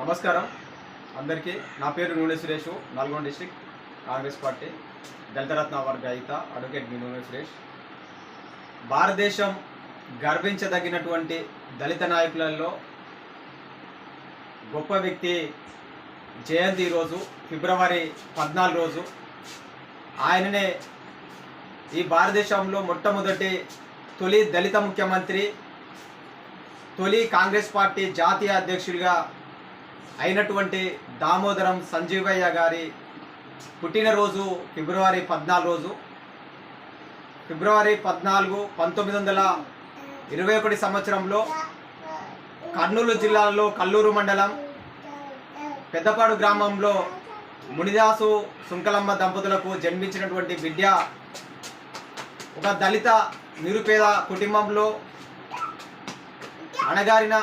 నమస్కారం. అందరికీ నా పేరు నూనె సురేష్ నల్గొండ డిస్టిక్ కాంగ్రెస్ పార్టీ దళితరత్న వర్గ అయిత అడ్వకేట్ మీ నూనె సురేష్. భారతదేశం గర్వించదగినటువంటి దళిత నాయకులలో గొప్ప వ్యక్తి జయంతి రోజు ఫిబ్రవరి పద్నాలుగు రోజు. ఆయననే ఈ భారతదేశంలో మొట్టమొదటి తొలి దళిత ముఖ్యమంత్రి తొలి కాంగ్రెస్ పార్టీ జాతీయ అధ్యక్షులుగా అయినటువంటి దామోదరం సంజీవయ్య గారి పుట్టినరోజు ఫిబ్రవరి పద్నాలుగు రోజు. ఫిబ్రవరి పద్నాలుగు పంతొమ్మిది వందల ఇరవై ఒకటి సంవత్సరంలో కర్నూలు జిల్లాలో కల్లూరు మండలం పెద్దపాడు గ్రామంలో మునిదాసు సుంకలమ్మ దంపతులకు జన్మించినటువంటి బిడ్డ ఒక దళిత నిరుపేద కుటుంబంలో అణగారిన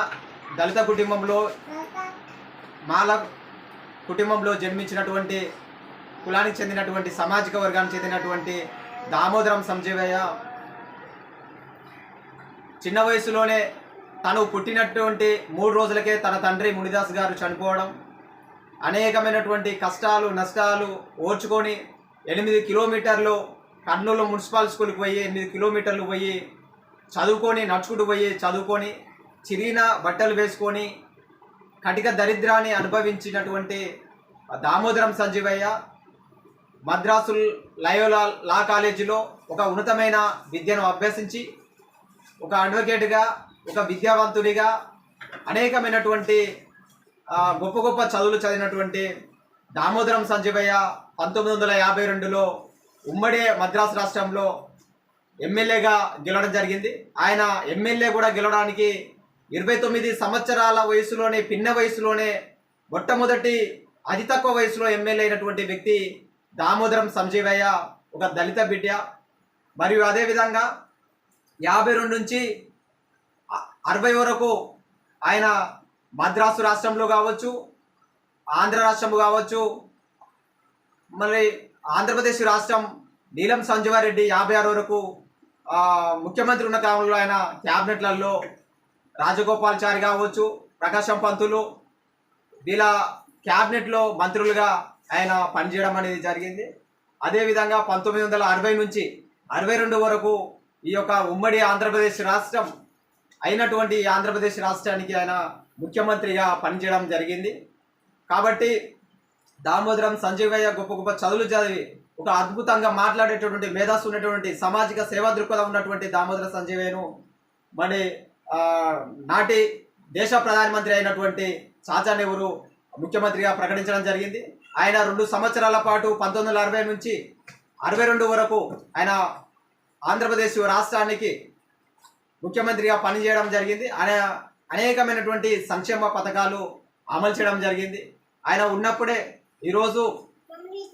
దళిత కుటుంబంలో మాల కుటుంబంలో జన్మించినటువంటి కులానికి చెందినటువంటి సామాజిక వర్గానికి చెందినటువంటి దామోదరం సంజీవయ్య చిన్న వయసులోనే తను పుట్టినటువంటి మూడు రోజులకే తన తండ్రి మునిదాస్ గారు చనిపోవడం అనేకమైనటువంటి కష్టాలు నష్టాలు ఓర్చుకొని ఎనిమిది కిలోమీటర్లు కర్నూలు మున్సిపల్ స్కూల్కి పోయి ఎనిమిది కిలోమీటర్లు పోయి చదువుకొని నడుచుకుంటూ పోయి చదువుకొని చిరిగిన బట్టలు వేసుకొని కటిక దరిద్రాన్ని అనుభవించినటువంటి దామోదరం సంజీవయ్య మద్రాసు లయోలా లా కాలేజీలో ఒక ఉన్నతమైన విద్యను అభ్యసించి ఒక అడ్వకేట్గా ఒక విద్యావంతుడిగా అనేకమైనటువంటి గొప్ప గొప్ప చదువులు చదివినటువంటి దామోదరం సంజీవయ్య పంతొమ్మిది వందల యాభై రెండులో ఉమ్మడి మద్రాసు రాష్ట్రంలో ఎమ్మెల్యేగా గెలవడం జరిగింది. ఆయన ఎమ్మెల్యే కూడా గెలవడానికి ఇరవై తొమ్మిది సంవత్సరాల వయసులోనే పిన్న వయసులోనే మొట్టమొదటి అతి తక్కువ వయసులో ఎమ్మెల్యే అయినటువంటి వ్యక్తి దామోదరం సంజీవయ్య ఒక దళిత బిడ్డ. మరియు అదేవిధంగా యాభై రెండు నుంచి అరవై వరకు ఆయన మద్రాసు రాష్ట్రంలో కావచ్చు ఆంధ్ర రాష్ట్రం కావచ్చు మళ్ళీ ఆంధ్రప్రదేశ్ రాష్ట్రం నీలం సంజీవారెడ్డి యాభై ఆరు వరకు ముఖ్యమంత్రి ఉన్న కాలంలో ఆయన క్యాబినెట్లలో రాజగోపాల్చారి కావచ్చు ప్రకాశం పంతులు వీళ్ళ క్యాబినెట్లో మంత్రులుగా ఆయన పనిచేయడం అనేది జరిగింది. అదేవిధంగా పంతొమ్మిది వందల అరవై నుంచి అరవై రెండు వరకు ఈ యొక్క ఉమ్మడి ఆంధ్రప్రదేశ్ రాష్ట్రం అయినటువంటి ఈ ఆంధ్రప్రదేశ్ రాష్ట్రానికి ఆయన ముఖ్యమంత్రిగా పనిచేయడం జరిగింది. కాబట్టి దామోదరం సంజీవయ్య గొప్ప గొప్ప చదువులు చదివి ఒక అద్భుతంగా మాట్లాడేటటువంటి మేధస్సు ఉన్నటువంటి సామాజిక సేవా దృక్పథం ఉన్నటువంటి దామోదర సంజీవయ్యను మరి నాటి దేశ ప్రధానమంత్రి అయినటువంటి చాచా నెహ్రూ ముఖ్యమంత్రిగా ప్రకటించడం జరిగింది. ఆయన రెండు సంవత్సరాల పాటు పంతొమ్మిది వందల అరవై నుంచి అరవై రెండు వరకు ఆయన ఆంధ్రప్రదేశ్ రాష్ట్రానికి ముఖ్యమంత్రిగా పనిచేయడం జరిగింది. ఆయన అనేకమైనటువంటి సంక్షేమ పథకాలు అమలు చేయడం జరిగింది. ఆయన ఉన్నప్పుడే ఈరోజు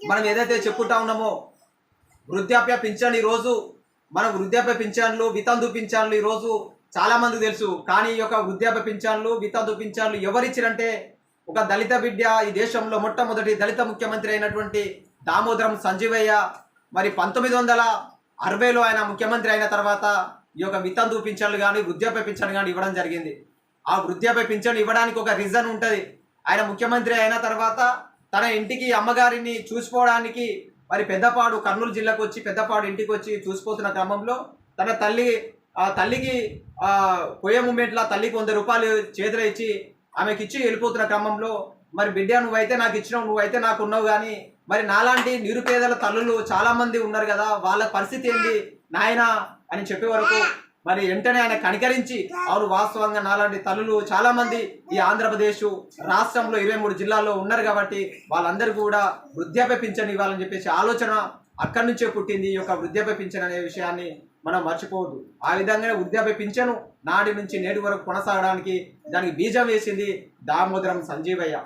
మనం ఏదైతే చెప్పుకుంటా ఉన్నామో వృద్ధాప్య పింఛన్ ఈరోజు మనం వృద్ధాప్య పింఛన్లు వితంతు పింఛన్లు ఈరోజు చాలా మంది తెలుసు. కానీ ఈ యొక్క వృద్ధాప్య పింఛన్లు వితంతు పింఛన్లు ఎవరిచ్చిరంటే ఒక దళిత బిడ్డ ఈ దేశంలో మొట్టమొదటి దళిత ముఖ్యమంత్రి అయినటువంటి దామోదరం సంజీవయ్య. మరి పంతొమ్మిది వందల అరవైలో ఆయన ముఖ్యమంత్రి అయిన తర్వాత ఈ యొక్క వితంతు పింఛన్లు కానీ వృద్ధాప్య పింఛన్ కానీ ఇవ్వడం జరిగింది. ఆ వృద్ధాప్య పింఛన్ ఇవ్వడానికి ఒక రీజన్ ఉంటుంది. ఆయన ముఖ్యమంత్రి అయిన తర్వాత తన ఇంటికి అమ్మగారిని చూసుకోవడానికి మరి పెద్దపాడు కర్నూలు జిల్లాకు వచ్చి పెద్దపాడు ఇంటికి వచ్చి చూసిపోతున్న క్రమంలో తన తల్లి ఆ తల్లికి ఆ పోయే మూమెంట్లో తల్లికి వంద రూపాయలు చేతిలో ఇచ్చి ఆమెకి ఇచ్చి వెళ్ళిపోతున్న క్రమంలో మరి బిడ్డ నువ్వైతే నాకు ఇచ్చినావు నువ్వైతే నాకు ఉన్నావు కానీ మరి నాలాంటి నిరుపేదల తల్లులు చాలామంది ఉన్నారు కదా వాళ్ళ పరిస్థితి ఏంటి నాయన? అని చెప్పే వరకు మరి వెంటనే ఆయన కనికరించి అవును వాస్తవంగా నాలాంటి తల్లులు చాలామంది ఈ ఆంధ్రప్రదేశ్ రాష్ట్రంలో ఇరవై మూడు జిల్లాల్లో ఉన్నారు కాబట్టి వాళ్ళందరూ కూడా వృద్ధాప్య పింఛన్ ఇవ్వాలని చెప్పేసి ఆలోచన అక్కడి నుంచే పుట్టింది ఈ యొక్క వృద్ధాప్య పింఛన్ అనే విషయాన్ని మనం మర్చిపోవద్దు. ఆ విధంగానే వృద్ధాప్య పింఛను నాటి నుంచి నేటి వరకు కొనసాగడానికి దానికి బీజం వేసింది దామోదరం సంజీవయ్య.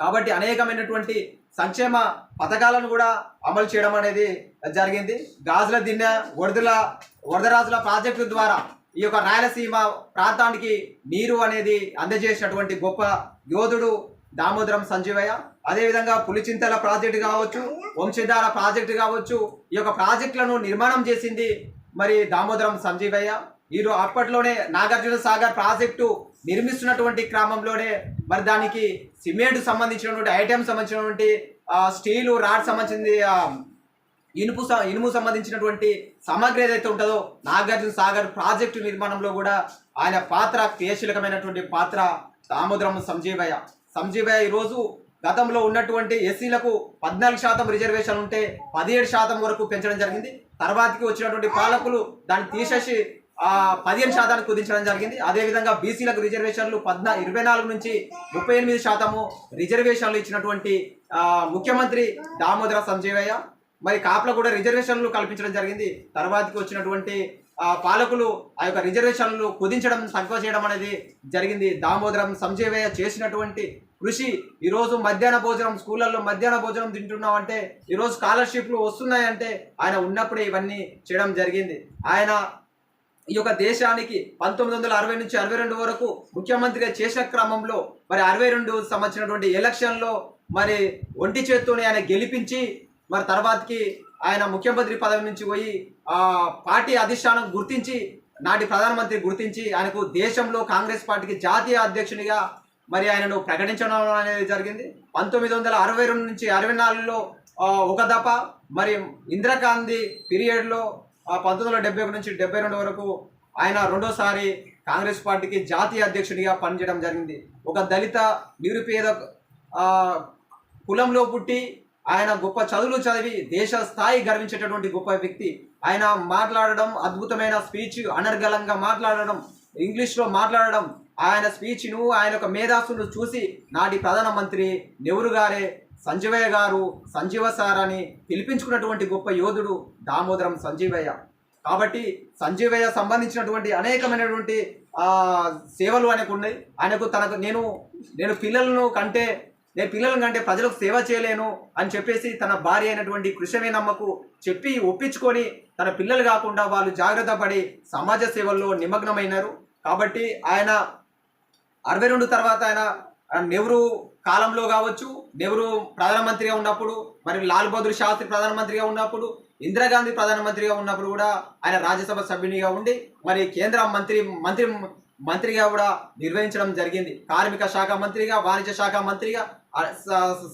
కాబట్టి అనేకమైనటువంటి సంక్షేమ పథకాలను కూడా అమలు చేయడం అనేది జరిగింది. గాజుల దిన్నె వరదల వరదరాజుల ప్రాజెక్టు ద్వారా ఈ యొక్క రాయలసీమ ప్రాంతానికి నీరు అనేది అందజేసినటువంటి గొప్ప యోధుడు దామోదరం సంజీవయ్య. అదేవిధంగా పులిచింతల ప్రాజెక్టు కావచ్చు వంశధార ప్రాజెక్టు కావచ్చు ఈ యొక్క ప్రాజెక్టులను నిర్మాణం చేసింది మరి దామోదరం సంజీవయ్య వీరు అప్పట్లోనే నాగార్జున సాగర్ ప్రాజెక్టు నిర్మిస్తున్నటువంటి క్రమంలోనే మరి దానికి సిమెంట్ సంబంధించినటువంటి ఐటమ్ సంబంధించినటువంటి స్టీలు రాడ్ సంబంధించింది ఇనుపు ఇనుము సంబంధించినటువంటి సామాగ్రి ఏదైతే ఉంటుందో నాగార్జున సాగర్ ప్రాజెక్టు నిర్మాణంలో కూడా ఆయన పాత్ర క్రియాశీలకమైనటువంటి పాత్ర దామోదరం సంజీవయ్య. సంజీవయ్య ఈరోజు గతంలో ఉన్నటువంటి ఎస్సీలకు పద్నాలుగు శాతం రిజర్వేషన్ ఉంటే పదిహేడు శాతం వరకు పెంచడం జరిగింది. తర్వాతకి వచ్చినటువంటి పాలకులు దాన్ని తీసేసి ఆ పదిహేను శాతానికి కుదించడం జరిగింది. అదేవిధంగా బీసీలకు రిజర్వేషన్లు పద్నా ఇరవై నాలుగు నుంచి ముప్పై ఎనిమిది శాతము రిజర్వేషన్లు ఇచ్చినటువంటి ముఖ్యమంత్రి దామోదర సంజీవయ్య. మరి కాపులకు కూడా రిజర్వేషన్లు కల్పించడం జరిగింది. తర్వాతకి వచ్చినటువంటి పాలకులు ఆ యొక్క రిజర్వేషన్లు కుదించడం తక్కువ చేయడం అనేది జరిగింది. దామోదరం సంజీవయ్య చేసినటువంటి కృషి ఈరోజు మధ్యాహ్న భోజనం స్కూళ్ళల్లో మధ్యాహ్న భోజనం తింటున్నాం అంటే ఈరోజు స్కాలర్షిప్లు వస్తున్నాయంటే ఆయన ఉన్నప్పుడే ఇవన్నీ చేయడం జరిగింది. ఆయన ఈ యొక్క దేశానికి పంతొమ్మిది వందల అరవై నుంచి అరవై రెండు వరకు ముఖ్యమంత్రిగా చేసిన క్రమంలో మరి అరవై రెండు సంబంధించినటువంటి ఎలక్షన్లో మరి ఒంటి చేత్తోనే ఆయన గెలిపించి మరి తర్వాతకి ఆయన ముఖ్యమంత్రి పదవి నుంచి పోయి ఆ పార్టీ అధిష్టానం గుర్తించి నాటి ప్రధానమంత్రి గుర్తించి ఆయనకు దేశంలో కాంగ్రెస్ పార్టీకి జాతీయ అధ్యక్షునిగా మరి ఆయనను ప్రకటించడం అనేది జరిగింది. పంతొమ్మిది వందల అరవై రెండు నుంచి అరవై నాలుగులో ఒక దఫ మరి ఇందిరాగాంధీ పీరియడ్లో పంతొమ్మిది వందల డెబ్బై ఒకటి నుంచి డెబ్బై రెండు వరకు ఆయన రెండోసారి కాంగ్రెస్ పార్టీకి జాతీయ అధ్యక్షుడిగా పనిచేయడం జరిగింది. ఒక దళిత నిరుపేద కులంలో పుట్టి ఆయన గొప్ప చదువులు చదివి దేశ స్థాయి గర్వించేటటువంటి గొప్ప వ్యక్తి. ఆయన మాట్లాడడం అద్భుతమైన స్పీచ్ అనర్గళంగా మాట్లాడడం ఇంగ్లీష్లో మాట్లాడడం. ఆయన స్పీచ్ను ఆయన యొక్క మేధాసును చూసి నాటి ప్రధానమంత్రి నెహ్రూ గారే సంజీవయ్య గారు సంజీవ సార్ అని పిలిపించుకున్నటువంటి గొప్ప యోధుడు దామోదరం సంజీవయ్య. కాబట్టి సంజీవయ్య సంబంధించినటువంటి అనేకమైనటువంటి సేవలు ఆయనకు ఉన్నాయి. ఆయనకు తనకు నేను నేను పిల్లలను కంటే నేను పిల్లలను కంటే ప్రజలకు సేవ చేయలేను అని చెప్పేసి తన భార్య అయినటువంటి కృష్ణవేనమ్మకు చెప్పి ఒప్పించుకొని తన పిల్లలు కాకుండా వాళ్ళు జాగ్రత్త పడి సమాజ సేవల్లో నిమగ్నమైనారు. కాబట్టి ఆయన అరవై రెండు తర్వాత ఆయన నెహ్రూ కాలంలో కావచ్చు నెహ్రూ ప్రధానమంత్రిగా ఉన్నప్పుడు మరి లాల్ బహదూర్ శాస్త్రి ప్రధానమంత్రిగా ఉన్నప్పుడు ఇందిరాగాంధీ ప్రధానమంత్రిగా ఉన్నప్పుడు కూడా ఆయన రాజ్యసభ సభ్యునిగా ఉండి మరి కేంద్ర మంత్రి మంత్రి మంత్రిగా కూడా నిర్వహించడం జరిగింది. కార్మిక శాఖ మంత్రిగా వాణిజ్య శాఖ మంత్రిగా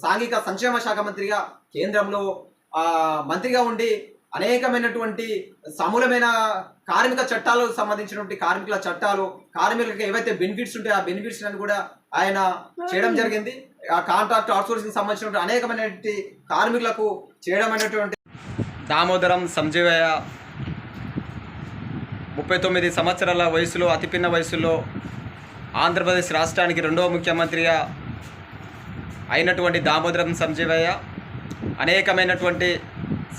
సాంఘిక సంక్షేమ శాఖ మంత్రిగా కేంద్రంలో మంత్రిగా ఉండి అనేకమైనటువంటి సమూలమైన కార్మిక చట్టాలకు సంబంధించినటువంటి కార్మికుల చట్టాలు కార్మికులకు ఏవైతే బెనిఫిట్స్ ఉంటాయో ఆ బెనిఫిట్స్ అని కూడా ఆయన చేయడం జరిగింది. ఆ కాంట్రాక్ట్ అవుట్సోర్సింగ్ సంబంధించినటువంటి అనేకమైనటువంటి కార్మికులకు చేయడం అనేటువంటి దామోదరం సంజీవయ్య ముప్పై తొమ్మిది సంవత్సరాల వయసులో అతిపిన్న వయసులో ఆంధ్రప్రదేశ్ రాష్ట్రానికి రెండవ ముఖ్యమంత్రిగా అయినటువంటి దామోదరం సంజీవయ్య అనేకమైనటువంటి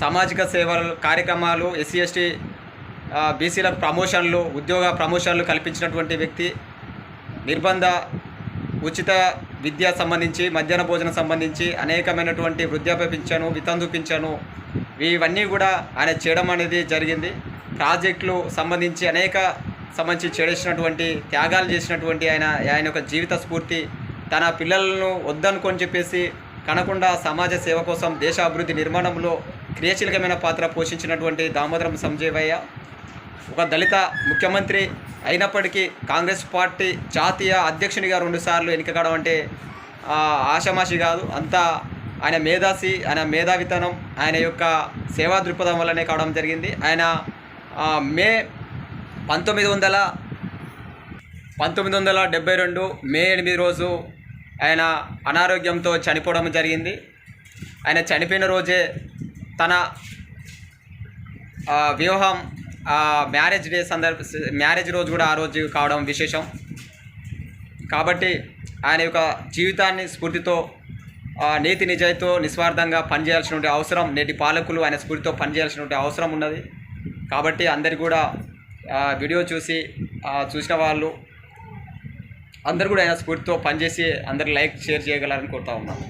సామాజిక సేవలు కార్యక్రమాలు ఎస్సీ ఎస్టీ బీసీల ప్రమోషన్లు ఉద్యోగ ప్రమోషన్లు కల్పించినటువంటి వ్యక్తి. నిర్బంధ ఉచిత విద్య సంబంధించి మధ్యాహ్న భోజనం సంబంధించి అనేకమైనటువంటి వృద్ధాప్య పింఛను వితంతు పింఛను ఇవన్నీ కూడా ఆయన చేయడం అనేది జరిగింది. ప్రాజెక్టులు సంబంధించి అనేక సంబంధించి చేసినటువంటి త్యాగాలు చేసినటువంటి ఆయన ఆయన యొక్క జీవిత స్ఫూర్తి తన పిల్లలను వద్దనుకొని చెప్పేసి కనకుండా సమాజ సేవ కోసం దేశ అభివృద్ధి నిర్మాణంలో క్రియాశీలకమైన పాత్ర పోషించినటువంటి దామోదరం సంజీవయ్య ఒక దళిత ముఖ్యమంత్రి అయినప్పటికీ కాంగ్రెస్ పార్టీ జాతీయ అధ్యక్షునిగా రెండుసార్లు ఎన్నికగడం అంటే ఆషమాషి కాదు. అంతా ఆయన మేధాసి ఆయన మేధావితనం ఆయన యొక్క సేవా దృక్పథం వల్లనే కావడం జరిగింది. ఆయన మే పంతొమ్మిది వందల పంతొమ్మిది వందల డెబ్బై రెండు మే ఎనిమిది రోజు ఆయన అనారోగ్యంతో చనిపోవడం జరిగింది. ఆయన చనిపోయిన రోజే తన వివాహం మ్యారేజ్ డే సందర్భ మ్యారేజ్ రోజు కూడా ఆ రోజు కావడం విశేషం. కాబట్టి ఆయన యొక్క జీవితాన్ని స్ఫూర్తితో నీతి నిజాయితో నిస్వార్థంగా పనిచేయాల్సినటువంటి అవసరం నేటి పాలకులు ఆయన స్ఫూర్తితో పనిచేయాల్సినటువంటి అవసరం ఉన్నది. కాబట్టి అందరు కూడా వీడియో చూసి చూసిన వాళ్ళు అందరు కూడా ఆయన స్ఫూర్తితో పనిచేసి అందరు లైక్ షేర్ చేయగలరని కోరుతా ఉన్నాను.